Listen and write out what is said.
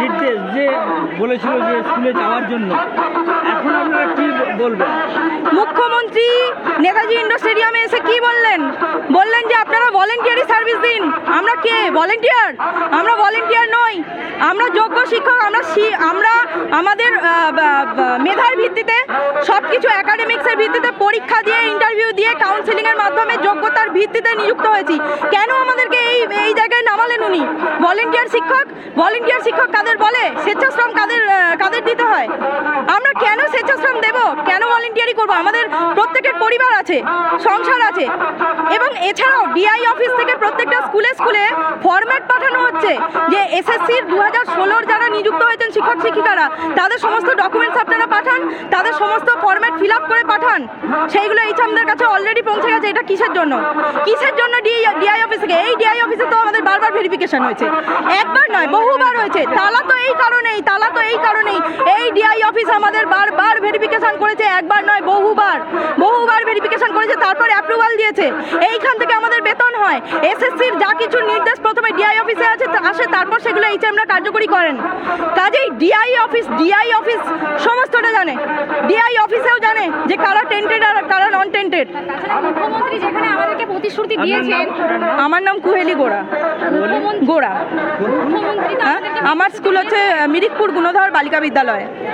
নির্দেশ যে বলেছিল যে স্কুলে যাওয়ার জন্য। এখন আপনারা কি বলবেন? মুখ্যমন্ত্রী নেতাজি ইন্ডোর স্টেডিয়ামে এসে কি বললেন? বললেন যে আপনারা ভলেন্টিয়ারি সার্ভিস দিন। আমরা কে? ভলেন্টিয়ার আমরা ভলেন্টিয়ার নই। আমরা যোগ্য শিক্ষক, আমরা আমরা আমাদের মেধার ভিত্তিতে সব কিছু একাডেমিক্সের ভিত্তিতে পরীক্ষা দিয়ে ইন্টারভিউ দিয়ে কাউন্সিলিংয়ের মাধ্যমে যোগ্যতার ভিত্তিতে নিযুক্ত হয়েছি। কেন আমাদেরকে এই এই জায়গায় নামালেন উনি ভলেন্টিয়ার শিক্ষক? ভলেন্টিয়ার শিক্ষক কাদের বলে? স্বেচ্ছাশ্রম কাদের কাদের দিতে হয়? আমরা কেন স্বেচ্ছাশ্রম দেব? কেন ভলেন্টিয়ারি করব? আমাদের প্রত্যেকের পরিবার আছে, সংসার আছে। এবং এছাড়াও ডিআই অফিস থেকে প্রত্যেকটা স্কুলে স্কুলে ফরম্যাট পাঠানো হচ্ছে যে এসএসসির দু হাজার ষোলোর যারা নিযুক্ত হয়েছেন শিক্ষক শিক্ষিকারা তাদের সমস্ত ডকুমেন্টস আপনারা পাঠান। সমস্ত ফরম্যাট ফিল করে পাঠান। সেইগুলো এইচএমদের কাছে অলরেডি পৌঁছে গেছে, এটা কিসের জন্য? কিসের জন্য ডিআই অফিস এই ডিআই অফিসে তো আমাদের বারবার ভেরিফিকেশন হয়েছে। একবার নয়, বহুবার হয়েছে। তালা তো এই কারণেই, তালা তো এই কারণেই। এই ডিআই অফিস আমাদের বারবার ভেরিফিকেশন করেছে, একবার নয়, বহুবার। বহুবার ভেরিফিকেশন করেছে, তারপর অ্যাপ্রুভাল দিয়েছে। এইখান থেকে আমাদের বেতন হয়। এসএসসির যা কিছু নির্দেশ প্রথমে ডিআই অফিসে আছে আসে, তারপর সেগুলো এইচএমরা কার্যকরী করেন। কাজেই ডিআই অফিস ডিআই অফিস সমস্তটা জানে। যে কারা টেন্টেড আর কারা নন টেন্টেড মুখ্যমন্ত্রী যেখানে আমাদেরকে প্রতিশ্রুতি দিয়েছেন? আমার নাম কুহেলি গোড়া। গোড়া। হ্যাঁ? আমার স্কুল হচ্ছে মিরিকপুর গুণধর বালিকা বিদ্যালয়।